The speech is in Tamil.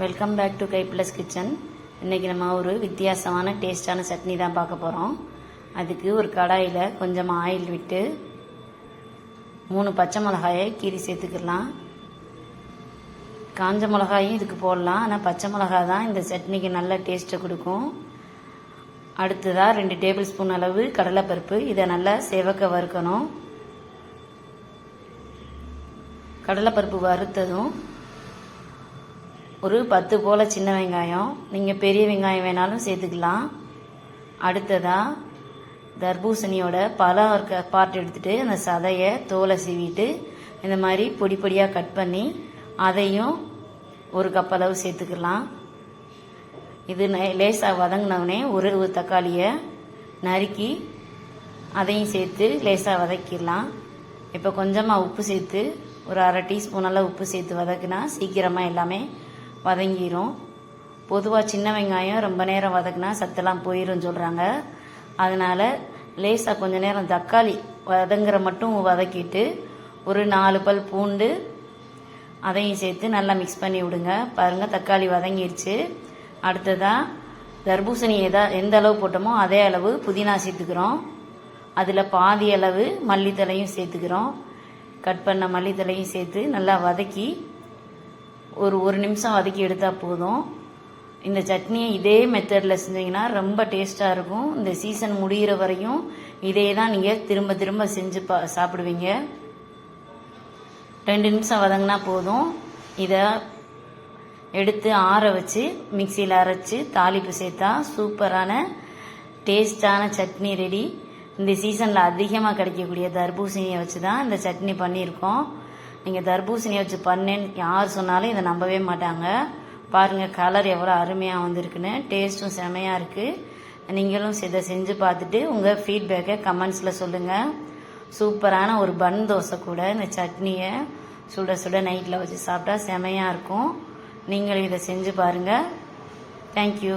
Welcome back to Kai plus kitchen இன்றைக்கி நம்ம ஒரு வித்தியாசமான டேஸ்டான சட்னி தான் பார்க்க போகிறோம் அதுக்கு ஒரு கடாயில் கொஞ்சம் ஆயில் விட்டு மூணு பச்சை மிளகாயை கீரி சேர்த்துக்கலாம். காஞ்ச மிளகாயும் இதுக்கு போடலாம். ஆனால் பச்சை மிளகாய் தான் இந்த சட்னிக்கு நல்ல டேஸ்ட்டை கொடுக்கும். அடுத்ததாக ரெண்டு டேபிள் ஸ்பூன் அளவு கடலைப்பருப்பு. இதை நல்லா செவக்க வறுக்கணும். கடலைப்பருப்பு வறுத்ததும் ஒரு பத்து போல் சின்ன வெங்காயம். நீங்கள் பெரிய வெங்காயம் வேணாலும் சேர்த்துக்கலாம். அடுத்ததாக தர்பூசணியோட பழம் இருக்க பார்ட் எடுத்துகிட்டு அந்த சதையை தோலை சீவிட்டு இந்த மாதிரி பொடி பொடியாக கட் பண்ணி அதையும் ஒரு கப் அளவு சேர்த்துக்கலாம். இது லேசாக வதங்கினவுடனே ஒரு ஒரு தக்காளியை நறுக்கி அதையும் சேர்த்து லேசாக வதக்கிடலாம். இப்போ கொஞ்சமாக உப்பு சேர்த்து ஒரு அரை டீஸ்பூன் அளவு உப்பு சேர்த்து வதக்குனா சீக்கிரமாக எல்லாமே வதங்கிரும். பொதுவாக சின்ன வெங்காயம் ரொம்ப நேரம் வதக்குனா சத்தெல்லாம் போயிடும் சொல்கிறாங்க அதனால் லேசாக கொஞ்ச நேரம் தக்காளி வதங்குற மட்டும் வதக்கிட்டு ஒரு நாலு பல் பூண்டு அதையும் சேர்த்து நல்லா மிக்ஸ் பண்ணி விடுங்க. பாருங்கள் தக்காளி வதங்கிடுச்சு அடுத்ததாக தர்பூசணி எதா எந்த அளவு போட்டோமோ அதே அளவு புதினா சேர்த்துக்கிறோம். அதில் பாதி அளவு மல்லித்தலையும் சேர்த்துக்கிறோம். கட் பண்ண மல்லித்தலையும் சேர்த்து நல்லா வதக்கி ஒரு ஒரு நிமிஷம் வதக்கி எடுத்தால் போதும். இந்த சட்னியை இதே மெத்தடில் செஞ்சீங்கன்னா ரொம்ப டேஸ்ட்டாக இருக்கும். இந்த சீசன் முடிகிற வரையும் இதே தான் நீங்கள் திரும்ப திரும்ப செஞ்சு பா சாப்பிடுவீங்க. ரெண்டு நிமிஷம் வதங்கினா போதும். இதை எடுத்து ஆற வச்சு மிக்சியில் அரைச்சி தாளிப்பு சேர்த்தா சூப்பரான டேஸ்டான சட்னி ரெடி இந்த சீசனில் அதிகமாக கிடைக்கக்கூடிய தர்பூசணியை வச்சு தான் இந்த சட்னி பண்ணியிருக்கோம். நீங்கள் தர்பூசணியை வச்சு பண்ணேன்னு யார் சொன்னாலும் இதை நம்பவே மாட்டாங்க. பாருங்கள் கலர் எவ்வளோ அருமையாக வந்திருக்குன்னு. டேஸ்ட்டும் செமையாக இருக்குது நீங்களும் இதை செஞ்சு பார்த்துட்டு உங்கள் ஃபீட்பேக்கை கமெண்ட்ஸில் சொல்லுங்கள் சூப்பரான ஒரு பன் தோசை கூட இந்த சட்னியை சுட சுட நைட்டில் வச்சு சாப்பிட்டா செமையாக இருக்கும். நீங்களும் இதை செஞ்சு பாருங்கள் தேங்க்யூ